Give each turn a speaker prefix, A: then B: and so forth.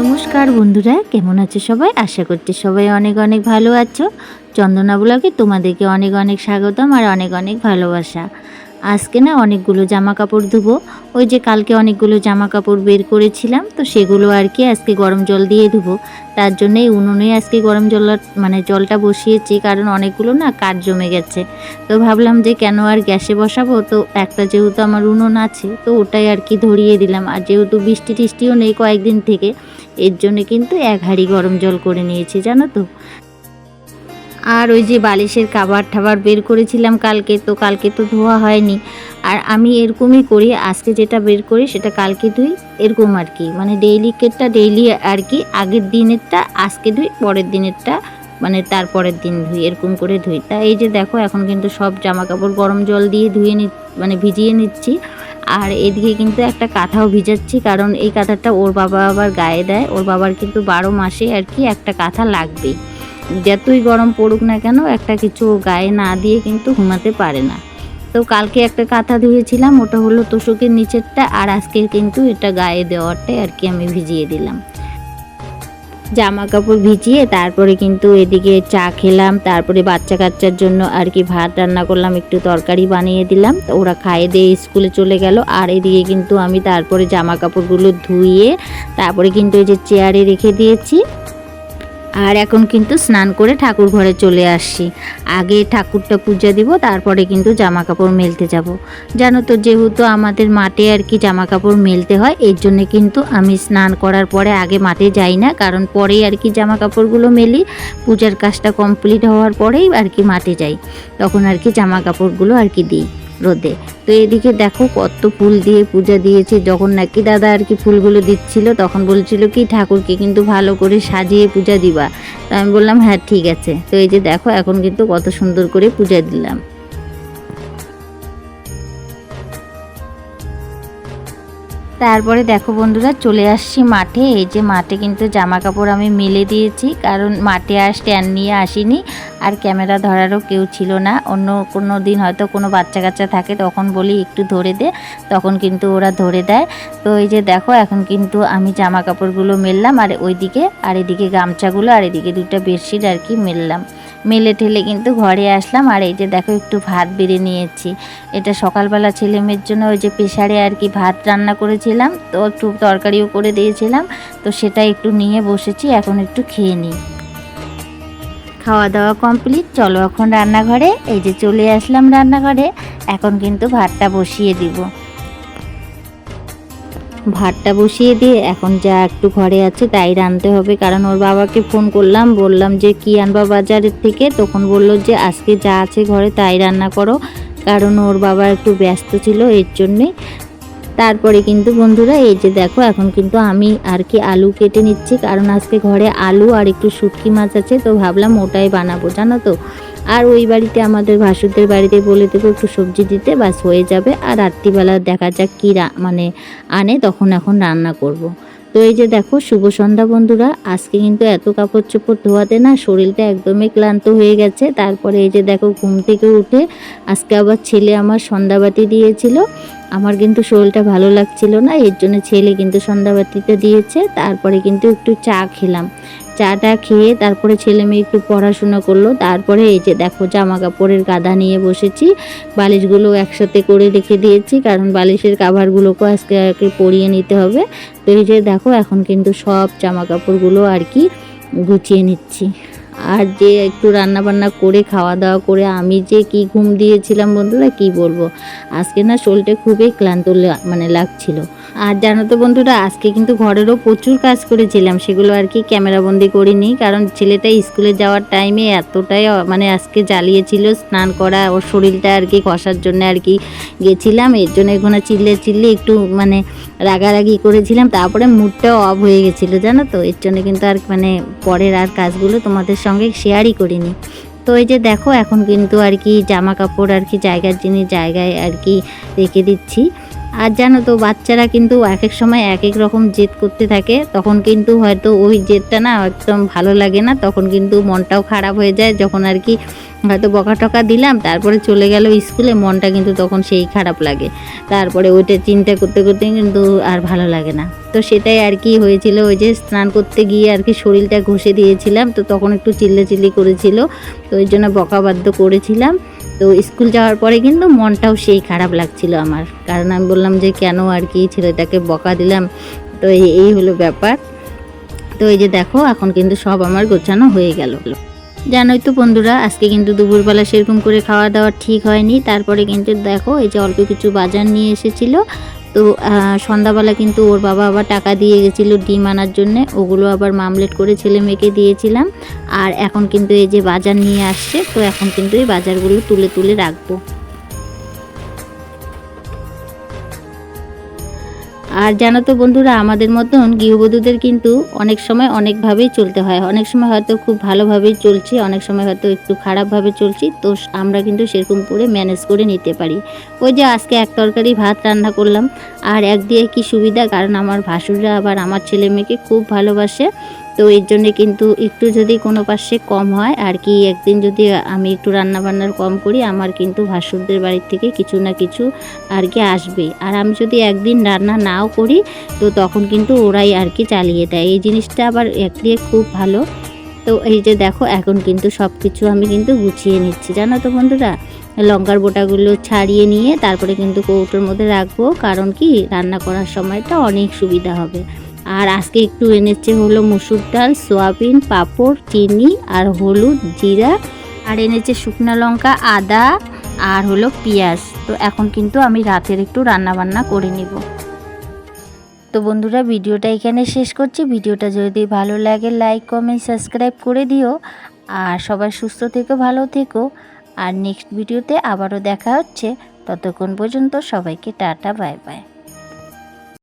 A: নমস্কার বন্ধুরা, কেমন আছো সবাই? আশা করছি সবাই অনেক অনেক ভালো আছো। চন্দনা ব্লগে তোমাদেরকে অনেক অনেক স্বাগতম আর অনেক অনেক ভালোবাসা। আজকে না অনেকগুলো জামা কাপড় ধুবো। ওই যে কালকে অনেকগুলো জামা কাপড় বের করেছিলাম, তো সেগুলো আর কি আজকে গরম জল দিয়ে ধুবো। তার জন্যই উনুনে আজকে গরম জল মানে জলটা বসিয়েছি, কারণ অনেকগুলো না কাঠ জমে গেছে। তো ভাবলাম যে কেন আর গ্যাসে বসাবো? তো একটা যেহেতু আমার উনুন আছে, তো ওটাই আর কি ধরিয়ে দিলাম। আর যেহেতু বৃষ্টি টিষ্টিও নেই কয়েকদিন থেকে এর জন্য কিন্তু এক হাঁড়ি গরম জল করে নিয়েছি, জানো তো। আর ওই যে বালিশের খাবার ঠাবার বের করেছিলাম কালকে, তো কালকে তো ধোয়া হয়নি। আর আমি এরকমই করি, আজকে যেটা বের করি সেটা কালকে ধুই, এরকম আর কি। মানে ডেইলি কেটটা ডেইলি আর কি, আগের দিনেরটা, আজকে ধুই, পরের দিনেরটা মানে তারপরের দিন ধুই, এরকম করে ধুই। তা এই যে দেখো, এখন কিন্তু সব জামা কাপড় গরম জল দিয়ে ধুয়ে নি মানে ভিজিয়ে নিচ্ছি। আর এদিকে কিন্তু একটা কাঁথাও ভিজাচ্ছি, কারণ এই কাঁথাটা ওর বাবা আবার গায়ে দেয়। ওর বাবার কিন্তু বারো মাসে আর কি একটা কাঁথা লাগবেই যতই গরম পড়ুক না কেন, একটা কিছু গায়ে না দিয়ে কিন্তু ঘুমাতে পারে না। তো কালকে একটা কাঁথা ধুয়েছিলাম, ওটা হলো তোষকের নিচেরটা, আর আজকে কিন্তু এটা গায়ে দেওয়ারটাই আর কি আমি ভিজিয়ে দিলাম। জামা কাপড় ভিজিয়ে তারপরে কিন্তু এদিকে চা খেলাম, তারপরে বাচ্চা কাচ্চার জন্য আর কি ভাত রান্না করলাম, একটু তরকারি বানিয়ে দিলাম। তো ওরা খাইয়ে দিয়ে স্কুলে চলে গেল। আর এদিকে কিন্তু আমি তারপরে জামা কাপড়গুলো ধুইয়ে তারপরে কিন্তু এই যে চেয়ারে রেখে দিয়েছি। আর এখন কিন্তু স্নান করে ঠাকুর ঘরে চলে আসছি। আগে ঠাকুরটা পূজা দিব, তারপরে কিন্তু জামা কাপড় মেলতে যাব। জানো তো, যেহেতু আমাদের মাঠে আর কি জামা কাপড় মেলতে হয়, এর জন্য কিন্তু আমি স্নান করার পরে আগে মাঠে যাই না, কারণ পরেই আর কি জামা কাপড়গুলো মেলি, পূজার কাজটা কমপ্লিট হওয়ার পরেই আর কি মাঠে যাই। তখন আর কি জামা কাপড়গুলো আর কি দিই। রোদে। তো এদিকে দেখো কত ফুল দিয়ে পূজা দিয়েছে। যখন নাকি দাদা আর কি ফুলগুলো দিচ্ছিল? তখন বলছিল কি, ঠাকুরকে কিন্তু ভালো করে সাজিয়ে পূজা দিবা। তো আমি বললাম হ্যাঁ ঠিক আছে। তো এই যে দেখো, এখন কিন্তু কত সুন্দর করে পূজা দিলাম। তারপরে দেখো বন্ধুরা, চলে আসছি মাঠে। এই যে মাঠে কিন্তু জামা কাপড় আমি মেলে দিয়েছি, কারণ মাঠে আর স্ট্যান্ড নিয়ে আসিনি। আর ক্যামেরা ধরারও কেউ ছিল না। অন্য কোনো দিন হয়তো কোনো বাচ্চা কাচ্চা থাকে, তখন বলি একটু ধরে দে, তখন কিন্তু ওরা ধরে দেয়। তো এই যে দেখো, এখন কিন্তু আমি জামা কাপড়গুলো মেললাম, আর ওইদিকে, আর এদিকে গামছাগুলো, আর এদিকে দুটো বেডশিট আর কি মেললাম। মেলে ঠেলে কিন্তু ঘরে আসলাম। আর এই যে দেখো, একটু ভাত বেড়ে নিয়েছি। এটা সকালবেলা ছেলে মেয়ের জন্য ওই যে প্রেশারে আর কি ভাত রান্না করেছিলাম। তো একটু তরকারিও করে দিয়েছিলাম। তো সেটা একটু নিয়ে বসেছি, এখন একটু খেয়ে নিই। খাওয়া দাওয়া কমপ্লিট, চলো এখন রান্নাঘরে। এই যে চলে আসলাম রান্নাঘরে, এখন কিন্তু ভাতটা বসিয়ে দিব। ভাতটা বসিয়ে দিয়ে, এখন যা একটু ঘরে আছে তাই রানতে হবে। কারণ ওর বাবাকে ফোন করলাম, বললাম যে, কি আনবা বাজারের থেকে? তখন বলল যে, আজকে যা আছে ঘরে তাই রান্না করো। কারণ ওর বাবা একটু ব্যস্ত ছিল এর জন্যে। তারপরে কিন্তু বন্ধুরা, এই যে দেখো, এখন কিন্তু আমি আর কি আলু কেটে নিচ্ছি, কারণ আজকে ঘরে আলু আর একটু শুটকি মাছ আছে, তো ভাবলাম ওটাই বানাবো, জানো তো। আর ওই বাড়িতে আমাদের ভাসুরদের বাড়িতে বলে দেবো একটু সবজি দিতে, বাস হয়ে যাবে। আর রাত্রিবেলা দেখা যাক কী মানে আনে, তখন এখন রান্না করব। তো এই যে দেখো, শুভ সন্ধ্যা বন্ধুরা, আজকে কিন্তু এত কাপড় চোপড় ধোয়াতে না শরীরটা একদমই ক্লান্ত হয়ে গেছে। তারপরে এই যে দেখো, ঘুম থেকে উঠে আজকে আবার ছেলে আমার সন্ধ্যাবাতি দিয়েছিল আমার কিন্তু শরীরটা ভালো লাগছিল না, এর জন্য ছেলে কিন্তু সন্ধ্যাবাতিতে দিয়েছে, তারপরে কিন্তু একটু চা খেলাম। চাটা খেয়ে তারপরে ছেলে মেয়ে একটু পড়াশুনো করল, তারপরে এই যে দেখো জামা কাপড়ের গাদা নিয়ে বসেছি, বালিশগুলো একসাথে করে রেখে দিয়েছি, কারণ বালিশের কাভারগুলোকেও আজকে আর পরিয়ে নিতে হবে। তো এই যে দেখো এখন কিন্তু সব জামা কাপড়গুলো আর কি গুছিয়ে নিচ্ছি। আর যে একটু রান্না বান্না করে খাওয়া দাওয়া করে আমি যে কি ঘুম দিয়েছিলাম বন্ধুরা, কি বলব? আজকে না শরীরটা খুবই ক্লান্ত মানে লাগছিল। আর জানো তো বন্ধুরা, আজকে কিন্তু ঘরেরও প্রচুর কাজ করেছিলাম, সেগুলো আর কি ক্যামেরাবন্দি করিনি, কারণ ছেলেটা স্কুলে যাওয়ার টাইমে এতটাই মানে আজকে জ্বালিয়েছিল স্নান করা, ওর শরীরটা আর কি ঘষার জন্য আর কি গেছিলাম, এর জন্য এখানে চিল্লে চিল্লে একটু মানে রাগারাগি করেছিলাম, তারপরে মুডটাও অফ হয়ে গেছিল, জানো তো, এর জন্য কিন্তু আর মানে পরের আর কাজগুলো তোমাদের সঙ্গে শেয়ারই করিনি। তো এই যে দেখো, এখন কিন্তু আর কি জামা কাপড় আর কি জায়গার জিনিস জায়গায় আর কি রেখে দিচ্ছি। আর জানো তো, বাচ্চারা কিন্তু এক এক সময় এক এক রকম জেদ করতে থাকে। তখন কিন্তু হয়তো ওই জেদটা না একদম ভালো লাগে না। তখন কিন্তু মনটাও খারাপ হয়ে যায়। যখন আর কি হয়তো বকা টকা দিলাম, তারপরে চলে গেল স্কুলে, মনটা কিন্তু তখন সেই খারাপ লাগে। তারপরে ওইটা চিন্তা করতে করতে কিন্তু আর ভালো লাগে না। তো সেটাই আর কি হয়েছিল, ওই যে স্নান করতে গিয়ে আর কি শরীরটা ঘষে দিয়েছিলাম, তো তখন একটু চিল্লে চিল্লি করেছিল, তো ওই জন্য বকাবাদ্য করেছিলাম। তো স্কুল যাওয়ার পরে কিন্তু মনটাও সেই খারাপ লাগছিল আমার, কারণ আমি বললাম যে কেন আর কি ছেলেটাকে বকা দিলাম, তো এই হলো ব্যাপার। তো এই যে দেখো, এখন কিন্তু সব আমার গোছানো হয়ে গেল। জানোই তো বন্ধুরা, আজকে কিন্তু দুপুরবেলা সেরকম করে খাওয়া দাওয়া ঠিক হয়নি। তারপরে কিন্তু দেখো, এই যে অল্প কিছু বাজার নিয়ে এসেছিল। তো সন্ধ্যাবেলা কিন্তু ওর বাবা আবার টাকা দিয়ে গেছিল ডিম আনার জন্যে। ওগুলো আবার মামলেট করে ছেলে মেয়েকে দিয়েছিলাম। আর এখন কিন্তু এই যে বাজার নিয়ে আসছে, তো এখন কিন্তু এই বাজারগুলো তুলে তুলে রাখব। আর জানো তো বন্ধুরা, আমাদের মতন গৃহবধূদের কিন্তু অনেক সময় অনেকভাবেই চলতে হয়। অনেক সময় হয়তো খুব ভালোভাবেই চলছি, অনেক সময় হয়তো একটু খারাপভাবে চলছি, তো আমরা কিন্তু সেরকম করে ম্যানেজ করে নিতে পারি। ওই যে আজকে এক তরকারি ভাত রান্না করলাম, আর এক দিয়ে কি সুবিধা? কারণ আমার ভাসুররা আবার আমার ছেলে মেয়েকে খুব ভালোবাসে। তো এর জন্য কিন্তু একটু যদি কোনো পাশে কম হয়, আর কি একদিন যদি আমি একটু রান্না বান্নার কম করি, আমার কিন্তু ভাসুরদের বাড়ির থেকে কিছু না কিছু আর কি আসবে আর আমি যদি একদিন রান্না নাও করি, তো তখন কিন্তু ওরাই আর কি চালিয়ে দেয়। এই জিনিসটা আবার একদিকে খুব ভালো। তো এই যে দেখো, এখন কিন্তু সব কিছু আমি কিন্তু গুছিয়ে নিচ্ছি। জানো তো বন্ধুরা, লঙ্কার বোটাগুলো ছাড়িয়ে নিয়ে তারপরে কিন্তু কৌটোর মধ্যে রাখব। কারণ কি, রান্না করার সময়টা অনেক সুবিধা হবে। আর আজকে একটু এনেছে হলো মুসুর ডাল, সোয়াবিন, পাঁপড়, চিনি আর হলুদ জিরা। আর এনেছে শুকনো লঙ্কা, আদা আর হলো পেঁয়াজ। তো এখন কিন্তু আমি রাতের একটু রান্না বান্না করে নিব। তো বন্ধুরা, ভিডিওটা এখানে শেষ করছি। ভিডিওটা যদি ভালো লাগে লাইক কমেন্ট সাবস্ক্রাইব করে দিও। আর সবাই সুস্থ থেকো, ভালো থেকো। আর নেক্সট ভিডিওতে আবারও দেখা হচ্ছে। ততক্ষণ পর্যন্ত সবাইকে টাটা বাই বাই